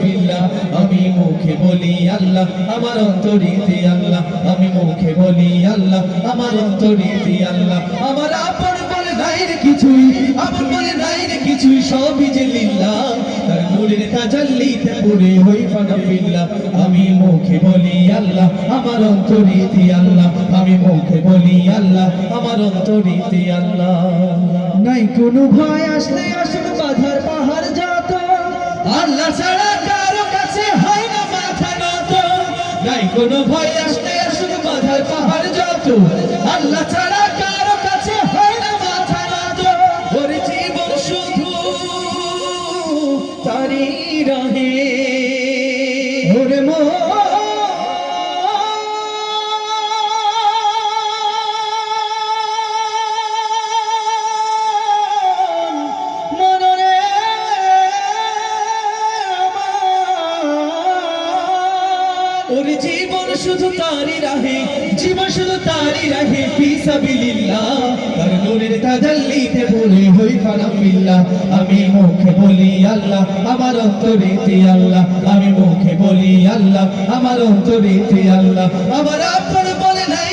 ফিল্লাহ আমি মুখে বলি আল্লাহ, আমার অন্তরিতে আল্লাহ, আমি মুখে বলি আল্লাহ, আমার অন্তরিতে আল্লাহ, আমার আপন বলে নাই রে কিছুই, আপন বলে নাই রে কিছুই, সবই যে তার নূরের তাজাল্লিতে পুরে হই আমি মুখে বলি আল্লাহ, আমার অন্তরিতে আল্লাহ, আমি মুখে বলি আল্লাহ, আমার অন্তরিতে আল্লাহ। নাই কোনো ভয় আসলে যত আল্লাহ ছাড়া কারও কাছে হয় না মাথা নত। নাই কোনো ভয় আসতে আসুক, বাধার পাহাড় যত। আল্লাহ ছাড়া কারও কাছে হয় না মাথা নত। ওর জীবন শুধু তারি রহে। ওরে মো ওর জীবন শুধু তারি রাহে, জীবন শুধু তারি রাহে ফিসাবিলিল্লাহ তার নূরের তাজাল্লিতে বলি, হই ফানা ফিল্লাহ আমি মুখে বলি আল্লাহ, আমার অন্তরেতে আল্লাহ, আমি মুখে বলি আল্লাহ, আমার অন্তরেতে আল্লাহ। আমার আপন বলে নাই